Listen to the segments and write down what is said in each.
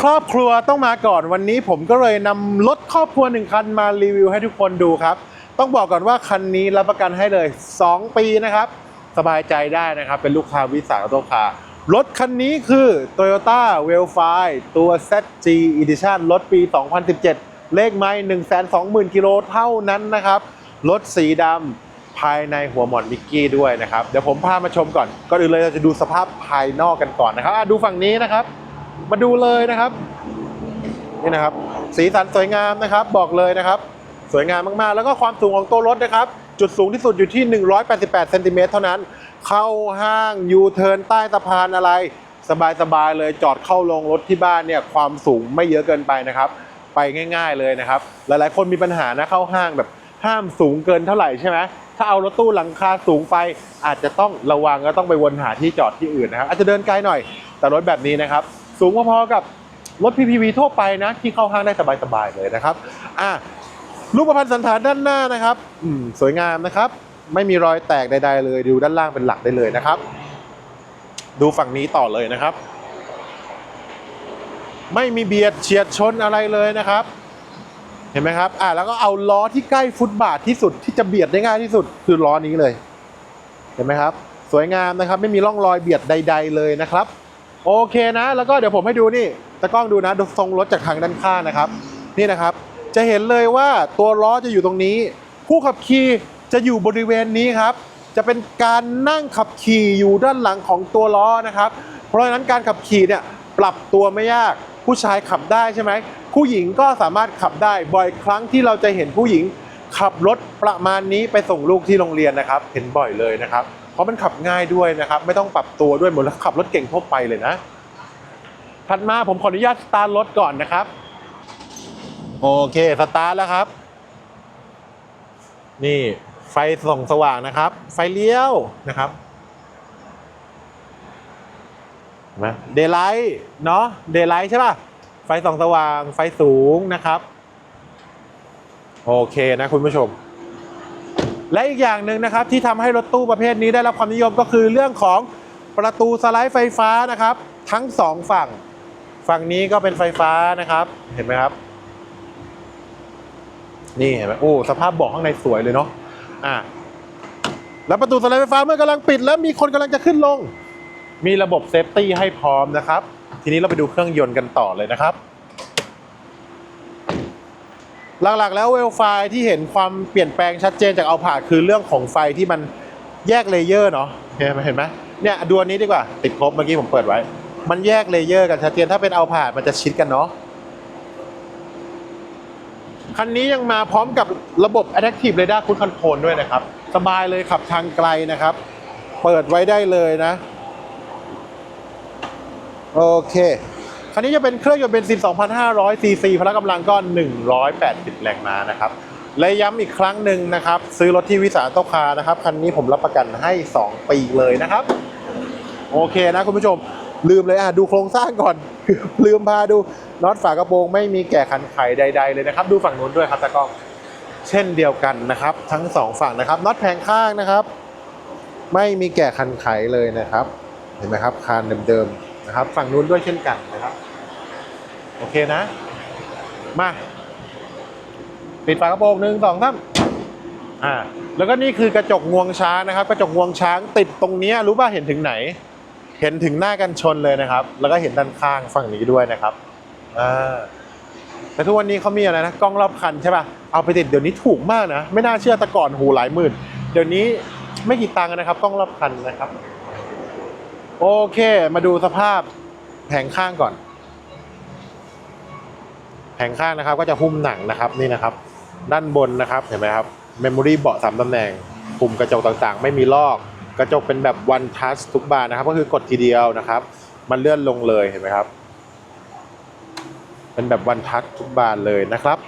ครอบครัวต้องมาก่อนวันนี้ผมก็เลยนำรถครอบครัวหนึ่งคันมารีวิวให้ทุกคนดูครับ ต้องบอกก่อนว่าคันนี้รับประกันให้เลย 2 ปีนะครับ สบายใจได้นะครับ เป็นลูกค้าวิสาหกิจคารถคันนี้คือ Toyota w e l f i ตัว ZG Edition รถปี 2017 เลขไม้120,000 กิโลเท่านั้นนะครับ รถสีดำภายในหัวหมอนมิกกี้ด้วยนะครับ เดี๋ยวผมพามาชมก่อน ก่อนอื่นเลยเราจะดูสภาพภายนอกกันก่อนนะครับดูฝั่งนี้นะครับ มาดูเลยนะครับนี่นะครับ สีสันสวยงามนะครับ บอกเลยนะครับ สวยงามมากๆ แล้วก็ความสูงของตัวรถนะครับ จุดสูงที่สุดอยู่ที่ 188เซนติเมตรเท่านั้น เข้าห้างยูเทิร์นใต้สะพานอะไร สบายๆเลยจอดเข้าลงรถที่บ้านเนี่ยความสูงไม่เยอะเกินไปนะครับ ไปง่าย ๆเลยนะครับ หลายๆ คนมีปัญหานะเข้าห้างแบบห้ามสูงเกินเท่าไหร่ใช่ไหมถ้าเอารถตู้หลังคาสูงไป อาจจะต้องระวังก็ต้องไปวนหาที่จอดที่อื่นนะครับ อาจจะเดินไกลหน่อย แต่รถแบบนี้นะครับ สูงพอๆกับรถ PPV ทั่วไปนะ ที่เข้าห้างได้สบายๆเลยนะครับอะรูปพรรณสันฐานด้านหน้านะครับอืมสวยงามนะครับ ไม่มีรอยแตกใดๆเลยดูด้านล่างเป็นหลักได้เลยนะครับ ดูฝั่งนี้ต่อเลยนะครับ ไม่มีเบียดเฉียดชนอะไรเลยนะครับ เห็นไหมครับอ่าแล้วก็เอาล้อที่ใกล้ฟุตบาทที่สุดที่จะเบียดได้ง่ายที่สุดคือล้อนี้เลย เห็นไหมครับ สวยงามนะครับ ไม่มีร่องรอยเบียดใด ๆ เลยนะครับ โอเคนะ แล้วก็เดี๋ยวผมให้ดูนี่ตะกล้องดูนะทรงรถจากทางด้านข้างนะครับ นี่นะครับ จะเห็นเลยว่าตัวล้อจะอยู่ตรงนี้ ผู้ขับขี่จะอยู่บริเวณนี้ครับ จะเป็นการนั่งขับขี่อยู่ด้านหลังของตัวล้อนะครับ เพราะฉะนั้นการขับขี่เนี่ยปรับตัวไม่ยากผู้ชายขับได้ใช่ไหมผู้หญิงก็สามารถขับได้บ่อยครั้งที่เราจะเห็นผู้หญิงขับรถประมาณนี้ไปส่งลูกที่โรงเรียนนะครับ เห็นบ่อยเลยนะครับ เพราะมันขับง่ายด้วยนะครับ ไม่ต้องปรับตัวด้วยเหมือนขับรถเก่งทั่วไปเลยนะ ถัดมาผมขออนุญาตสตาร์ทรถก่อนนะครับ โอเคสตาร์ทแล้วครับ นี่ไฟส่องสว่างนะครับ ไฟเลี้ยวนะครับนไหมเดย์ไลท์เนาะเดย์ไลท์ใช่ป่ะ ไฟส่องสว่างไฟสูงนะครับ โอเคนะคุณผู้ชม และอีกอย่างหนึ่งนะครับที่ทำให้รถตู้ประเภทนี้ได้รับความนิยมก็คือเรื่องของประตูสไลด์ไฟฟ้านะครับ ทั้งสองฝั่ง ฝั่งนี้ก็เป็นไฟฟ้านะครับ เห็นไหมครับ นี่เห็นไหมโอ้สภาพเบาะข้างในสวยเลยเนาะอะแล้วประตูสไลด์ไฟฟ้าเมื่อกำลังปิด แล้วมีคนกำลังจะขึ้นลง มีระบบเซฟตี้ให้พร้อมนะครับ ทีนี้เราไปดูเครื่องยนต์กันต่อเลยนะครับ หลักๆ แล้วเวลไฟที่เห็นความเปลี่ยนแปลงชัดเจนจากเอาผ่าคือเรื่องของไฟที่มันแยกเลเยอร์เนาะเห็นไหมเนี่ยดูอันนี้ดีกว่าติดครบเมื่อกี้ผมเปิดไว้ มันแยกเลเยอร์กันชัดเจนถ้าเป็นเอาผ่ามันจะชิดกันเนาะคันนี้ยังมาพร้อมกับระบบ Adaptive Radar Cruise Control ด้วยนะครับ สบายเลยขับทางไกลนะครับ เปิดไว้ได้เลยนะ โอเค คันนี้จะเป็นเครื่องยนต์เบนซิน 2,500 ซีซีพละกำลังก็ 180 แรงม้านะครับ และย้ำอีกครั้งหนึ่งนะครับ ซื้อรถที่วิสาโตคานะครับ คันนี้ผมรับประกันให้ 2 ปีเลยนะครับ โอเคนะคุณผู้ชม ลืมเลยอะดูโครงสร้างก่อน ลืมพาดูน็อตฝากระโปรงไม่มีแก่ขันไขใด ๆ เลยนะครับ ดูฝั่งนู้นด้วยครับตากล้องเช่นเดียวกันนะครับ ทั้งสองฝั่งนะครับน็อตแผงข้างนะครับ ไม่มีแก่คันไขเลยนะครับ เห็นไหมครับคานเดิมๆ นะครับ ฝั่งนู้นด้วยเช่นกันนะครับ โอเคนะ มา ปิดฝากระโปรงหนึ่งสองสามอ่า แล้วก็นี่คือกระจกงวงช้างนะครับ กระจกงวงช้างติดตรงนี้รู้ป่ะเห็นถึงไหน เห็นถึงหน้ากันชนเลยนะครับ แล้วก็เห็นด้านข้างฝั่งนี้ด้วยนะครับอ่าแต่ทุกวันนี้เขามีอะไรนะกล้องรอบคันใช่ป่ะเอาไปติดเดี๋ยวนี้ถูกมากนะ ไม่น่าเชื่อแต่ก่อนหูหลายหมื่น เดี๋ยวนี้ไม่กี่ตังค์นะครับกล้องรอบคันนะครับ โอเค มาดูสภาพแผงข้างก่อน แผงข้างนะครับ ก็จะหุ้มหนังนะครับนี่นะครับ ด้านบนนะครับเห็นไหมครับเมมโมรี่เบาะสามตำแหน่งปุ่มกระจกต่างๆ ไม่มีลอกกระจกเป็นแบบ one touch ทุกบานนะครับ ก็คือกดทีเดียวนะครับ มันเลื่อนลงเลยเห็นไหมครับ เป็นแบบ one touch ทุกบานเลยนะครับ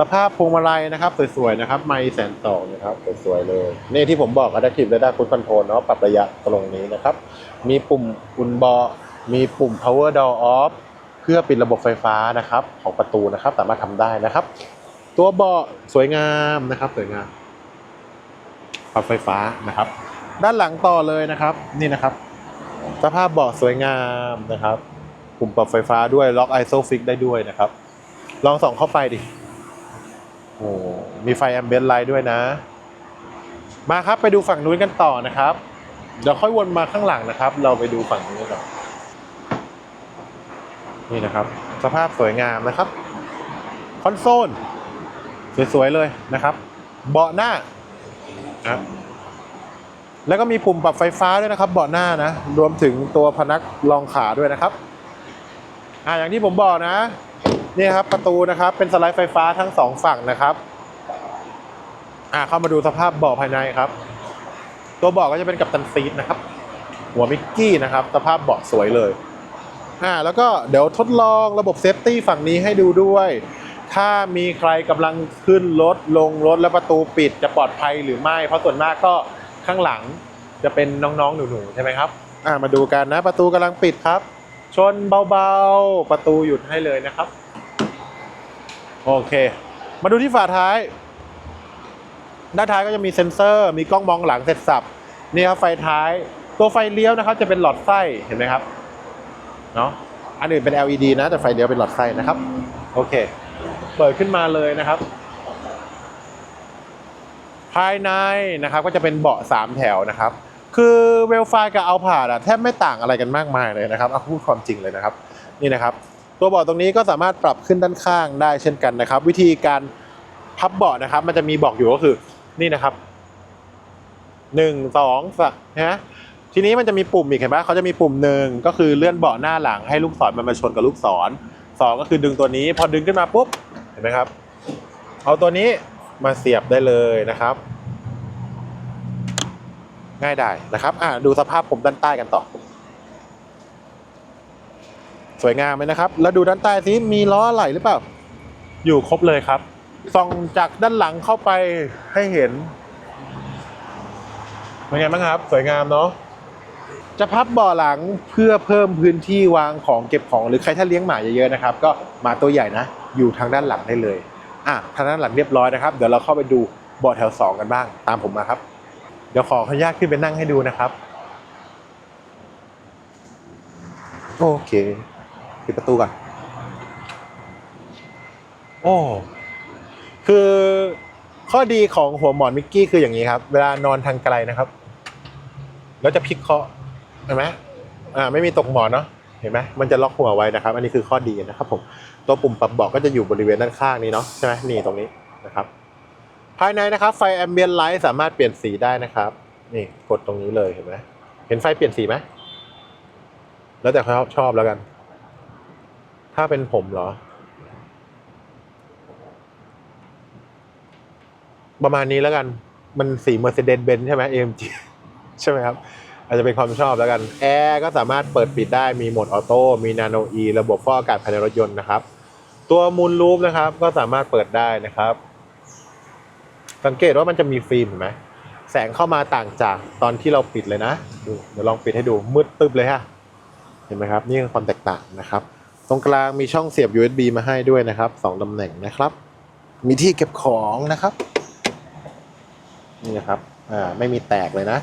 สภาพพวงมาลัยนะครับสวยๆนะครับ ไม่แสนสองนะครับสวยๆเลย นี่ที่ผมบอก Adaptive Radar Cruise Control เนาะปรับระยะตรงนี้นะครับ มีปุ่มอุ่นเบาะมีปุ่ม power door off เพื่อปิดระบบไฟฟ้านะครับของประตูนะครับ สามารถทำได้นะครับ ตัวเบาะสวยงามนะครับ สวยงามปรับไฟฟ้านะครับ ด้านหลังต่อเลยนะครับนี่นะครับ สภาพเบาะสวยงามนะครับปุ่มปรับไฟฟ้าด้วยล็อกไอโซฟิกได้ด้วยนะครับ ลองส่องเข้าไปดิโอ้มีไฟแอมเบียนไลท์ด้วยนะ มาครับไปดูฝั่งนู้นกันต่อนะครับ เดี๋ยวค่อยวนมาข้างหลังนะครับ เราไปดูฝั่งนี้ก่อนนี่นะครับ สภาพสวยงามนะครับ คอนโซล สวยๆเลยนะครับ เบาะหน้านะแล้วก็มีปุ่มปรับไฟฟ้าด้วยนะครับ เบาะหน้านะ รวมถึงตัวพนักรองขาด้วยนะครับ อ่าอย่างที่ผมบอกนะนี่ครับประตูนะครับ เป็นสไลด์ไฟฟ้าทั้งสองฝั่งนะครับ อ่าเข้ามาดูสภาพเบาะภายในครับ ตัวเบาะก็จะเป็นกัปตันซีทนะครับ หัวมิกกี้นะครับ สภาพเบาะสวยเลยอ่าแล้วก็เดี๋ยวทดลองระบบเซฟตี้ฝั่งนี้ให้ดูด้วย ถ้ามีใครกำลังขึ้นรถลงรถแล้วประตูปิดจะปลอดภัยหรือไม่ เพราะส่วนมากก็ข้างหลังจะเป็นน้องๆหนูๆใช่ไหมครับอ่ามาดูกันนะประตูกำลังปิดครับ ชนเบาๆประตูหยุดให้เลยนะครับ โอเค มาดูที่ฝาท้าย ด้านท้ายก็จะมีเซ็นเซอร์ มีกล้องมองหลังเสร็จสับนี่ครับไฟท้าย ตัวไฟเลี้ยวนะครับจะเป็นหลอดไส้เห็นไหมครับเนาะอันอื่นเป็น LED นะแต่ไฟเลี้ยวเป็นหลอดไส้นะครับโอเค เปิดขึ้นมาเลยนะครับ ภายในนะครับก็จะเป็นเบาะสามแถวนะครับ คือเวลไฟกับเอาผ่าดอะแทบไม่ต่างอะไรกันมากมายเลยนะครับเอาพูดความจริงเลยนะครับ นี่นะครับ ตัวเบาะตรงนี้ก็สามารถปรับขึ้นด้านข้างได้เช่นกันนะครับ วิธีการพับเบาะนะครับ มันจะมีบอกอยู่ก็คือ นี่นะครับหนึ่งสองสามนะทีนี้มันจะมีปุ่มอีกเห็นไหมเขาจะมีปุ่มหนึ่งก็คือเลื่อนเบาะหน้าหลังให้ลูกศรมันมาชนกับลูกศรสองก็คือดึงตัวนี้ พอดึงขึ้นมาปุ๊บเห็นไหมครับ เอาตัวนี้มาเสียบได้เลยนะครับ ง่ายได้นะครับอ่าดูสภาพผมด้านใต้กันต่อ สวยงามเลยนะครับ แล้วดูด้านใต้สิมีล้ออะไหลหรือเปล่า อยู่ครบเลยครับ ส่องจากด้านหลังเข้าไปให้เห็นเป็นไงบ้างครับ สวยงามเนาะจะพับเบาะหลังเพื่อเพิ่มพื้นที่วางของเก็บของหรือใครถ้าเลี้ยงหมาเยอะๆนะครับ ก็หมาตัวใหญ่นะ อยู่ทางด้านหลังได้เลยอะทางด้านหลังเรียบร้อยนะครับ เดี๋ยวเราเข้าไปดูเบาะแถวสองกันบ้าง ตามผมมาครับ เดี๋ยวขอขออนุญาตขึ้นไปนั่งให้ดูนะครับ โอเคปิดประตูก่อนโอ้ คือข้อดีของหัวหมอนมิกกี้คืออย่างนี้ครับ เวลานอนทางไกลนะครับ แล้วจะพลิกเคาะเห็นไหมอ่าไม่มีตกหมอนเนาะเห็นไหมมันจะล็อกหัวไว้นะครับ อันนี้คือข้อดีนะครับผมตัวปุ่มปรับเบาะก็จะอยู่บริเวณด้านข้างนี้เนาะใช่ไหมนี่ตรงนี้นะครับ ภายในนะครับ ไฟแอมเบียนไลท์สามารถเปลี่ยนสีได้นะครับ นี่กดตรงนี้เลยเห็นไหมเห็นไฟเปลี่ยนสีไหมแล้วแต่เขาชอบแล้วกัน ถ้าเป็นผมเหรอ ประมาณนี้แล้วกัน มันสี Mercedes-Benz ใช่ไหม AMG ใช่ไหมครับ อาจจะเป็นความชอบแล้วกัน แอร์ก็สามารถเปิดปิดได้ มีโหมดออโต้ มีนาโนอีระบบฟอกอากาศภายในรถยนต์นะครับ ตัวมูลลูปนะครับ ก็สามารถเปิดได้นะครับ สังเกตว่ามันจะมีฟิล์มเห็นไหม แสงเข้ามาต่างจากตอนที่เราปิดเลยนะ ดู เดี๋ยวลองปิดให้ดู มืดตึ๊บเลยฮะ เห็นไหมครับ นี่คือความแตกต่างนะครับ ตรงกลางมีช่องเสียบ USB มาให้ด้วยนะครับสองตำแหน่งนะครับ มีที่เก็บของนะครับ นี่นะครับ อ่า ไม่มีแตกเลยนะ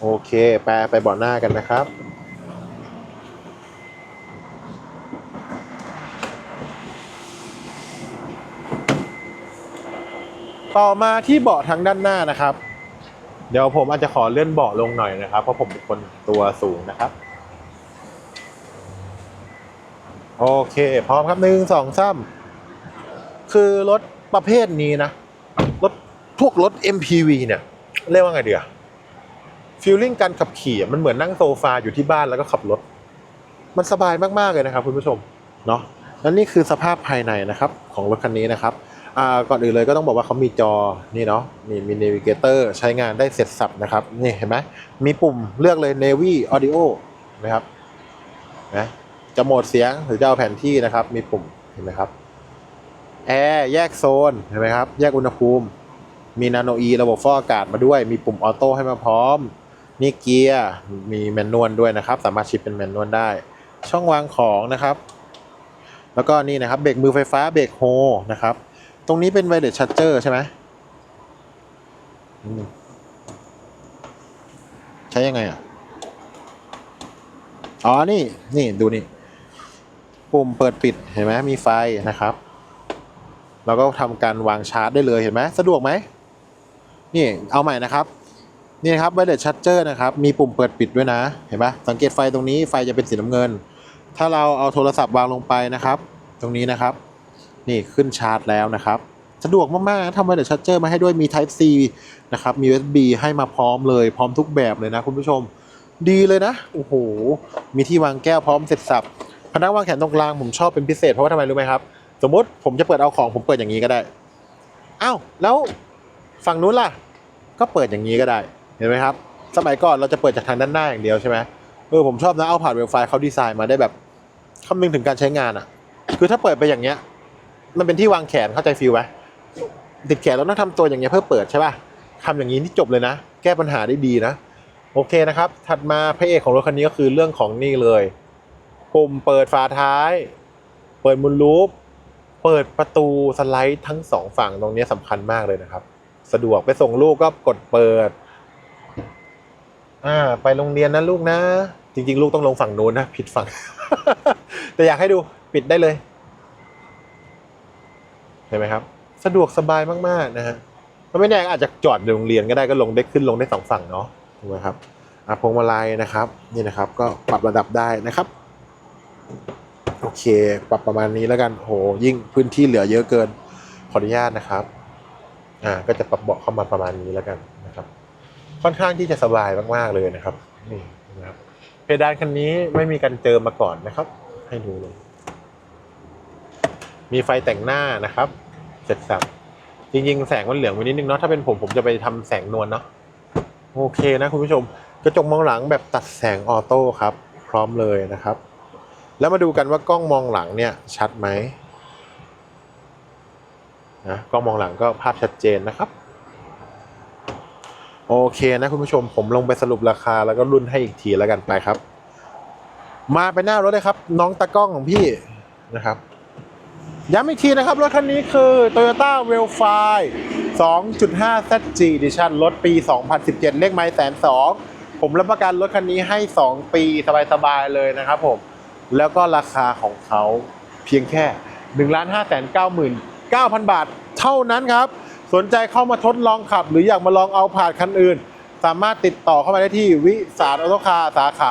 โอเค แปลไปเบาะหน้ากันนะครับ ต่อมาที่เบาะทางด้านหน้านะครับ เดี๋ยวผมอาจจะขอเลื่อนเบาะลงหน่อยนะครับ เพราะผมเป็นคนตัวสูงนะครับ โอเค พร้อมครับหนึ่งสองสามคือรถประเภทนี้นะ พวกรถ MPV เนี่ยเรียกว่าไงเดียฟีลลิ่งการขับขี่มันเหมือนนั่งโซฟาอยู่ที่บ้านแล้วก็ขับรถ มันสบายมาก ๆ เลยนะครับคุณผู้ชมเนาะและนี่คือสภาพภายในนะครับของรถคันนี้นะครับอ่าก่อนอื่นเลยก็ต้องบอกว่าเขามีจอนี่เนาะนี่มี Navigator ใช้งานได้เสร็จสับนะครับนี่เห็นไหมมีปุ่มเลือกเลย Navy Audio นะครับนะจะโหมดเสียงหรือจะเอาแผนที่นะครับ มีปุ่มเห็นไหมครับแอร์แยกโซนเห็นไหมครับ แยกอุณหภูมิ มีนาโนอีระบบฟอกอากาศมาด้วย มีปุ่มออโต้ให้มาพร้อม นี่เกียร์ มีแมนนวลด้วยนะครับ สามารถชิปเป็นแมนนวลได้ ช่องวางของนะครับ แล้วก็นี่นะครับเบรกมือไฟฟ้าเบรกโฮนะครับ ตรงนี้เป็นไวเลสชั r เจอร์ใช่ไหมมใช้ยังไงอะ อ๋อ นี่ นี่ดูนี่ ปุ่มเปิดปิด เห็นไหมมีไฟนะครับเราก็ทำการวางชาร์จได้เลยเห็นไหมสะดวกไหม นี่เอาใหม่นะครับนี่นะครับไวเลสชัตเจอร์นะครับมีปุ่มเปิดปิดด้วยนะเห็นปะสังเกตไฟตรงนี้ไฟจะเป็นสีน้ำเงิน ถ้าเราเอาโทรศัพท์วางลงไปนะครับ ตรงนี้นะครับ นี่ขึ้นชาร์จแล้วนะครับ สะดวกมากๆนะทำไวเลสชัตเจอร์มาให้ด้วยมี Type C นะครับมี USB ให้มาพร้อมเลยพร้อมทุกแบบเลยนะคุณผู้ชมดีเลยนะโอ้โหมีที่วางแก้วพร้อมเสร็จสับพนักวางแขนตรงกลางผมชอบเป็นพิเศษเพราะว่าทำไมรู้ไหมครับสมมติผมจะเปิดเอาของผมเปิดอย่างนี้ก็ได้อ้าวแล้วฝั่งนู้นล่ะ ก็เปิดอย่างนี้ก็ได้เห็นไหมครับ สมัยก่อนเราจะเปิดจากทางด้านหน้าอย่างเดียวใช่ไหมเออผมชอบนะเอาผ่านเวลไฟเขาดีไซน์มาได้แบบคำนึงถึงการใช้งานอะ คือถ้าเปิดไปอย่างเงี้ย มันเป็นที่วางแขนเข้าใจฟีลไหมติดแขนแล้วต้องทำตัวอย่างเงี้ยเพื่อเปิดใช่ป่ะทำอย่างนี้ที่จบเลยนะ แก้ปัญหาได้ดีนะ โอเคนะครับ ถัดมาพระเอกของรถคันนี้ก็คือเรื่องของนี่เลยปุ่มเปิดฝาท้าย เปิดมุนลูป เปิดประตูสไลด์ทั้งสองฝั่งตรงนี้สำคัญมากเลยนะครับ สะดวกไปส่งลูกก็กดเปิด อ่า ไปโรงเรียนนะลูกนะ จริง ๆ ลูกต้องลงฝั่งนู้นนะผิดฝั่ง แต่อยากให้ดูปิดได้เลยเห็นไหมครับ สะดวกสบายมากๆนะฮะก็ไม่แน่อาจจะจอดในโรงเรียนก็ได้ก็ลงได้ขึ้นลงได้สองฝั่งเนาะถูกไหมครับอะพวงมาลัยนะครับ นี่นะครับ ก็ปรับระดับได้นะครับ โอเค ปรับประมาณนี้แล้วกันโหยิ่งพื้นที่เหลือเยอะเกินขออนุญาตนะครับ อ่าก็จะปรับเบาะเข้ามาประมาณนี้แล้วกันนะครับ ค่อนข้างที่จะสบายมากๆเลยนะครับนี่นะครับเพดานคันนี้ไม่มีการเจิมมาก่อนนะครับ ให้ดูเลย มีไฟแต่งหน้านะครับ เสร็จสับจริงๆ แสงมันเหลืองไปนิดนึงเนาะถ้าเป็นผมผมจะไปทำแสงนวลเนาะโอเคนะคุณผู้ชมกระจกมองหลังแบบตัดแสงออโต้ครับ พร้อมเลยนะครับ แล้วมาดูกันว่ากล้องมองหลังเนี่ยชัดไหม นะกล้องมองหลังก็ภาพชัดเจนนะครับ โอเคนะคุณผู้ชมผมลงไปสรุปราคาแล้วก็รุ่นให้อีกทีแล้วกันไปครับ มาไปหน้ารถเลยครับ น้องตากล้องของพี่นะครับย้ำอีกทีนะครับ รถคันนี้คือ Toyota w e l f i 2.5 ZG Edition รถปี 2017 เลขไมล์แสนสองผมรับประกันรถคันนี้ให้ 2 ปีสบายๆเลยนะครับผม แล้วก็ราคาของเขาเพียงแค่ 1 5 9 9 0 0 0 9,000 บาท เท่านั้นครับ สนใจเข้ามาทดลองขับ หรืออยากมาลองเอาผ่านคันอื่น สามารถติดต่อเข้ามาได้ที่วิสารออโตคาสาขา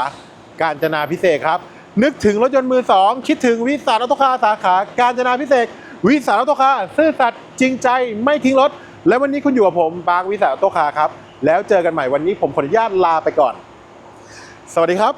การจนาพิเศษครับ นึกถึงรถยนต์มือสองคิดถึงวิสารออโตคาสาขาการจนาพิเศษ วิสารออโตคาซื่อสัตย์จริงใจไม่ทิ้งรถ และวันนี้คุณอยู่กับผมปาร์วิสารออโตคาครับแล้วเจอกันใหม่วันนี้ผมขออนุญาตลาไปก่อน สวัสดีครับ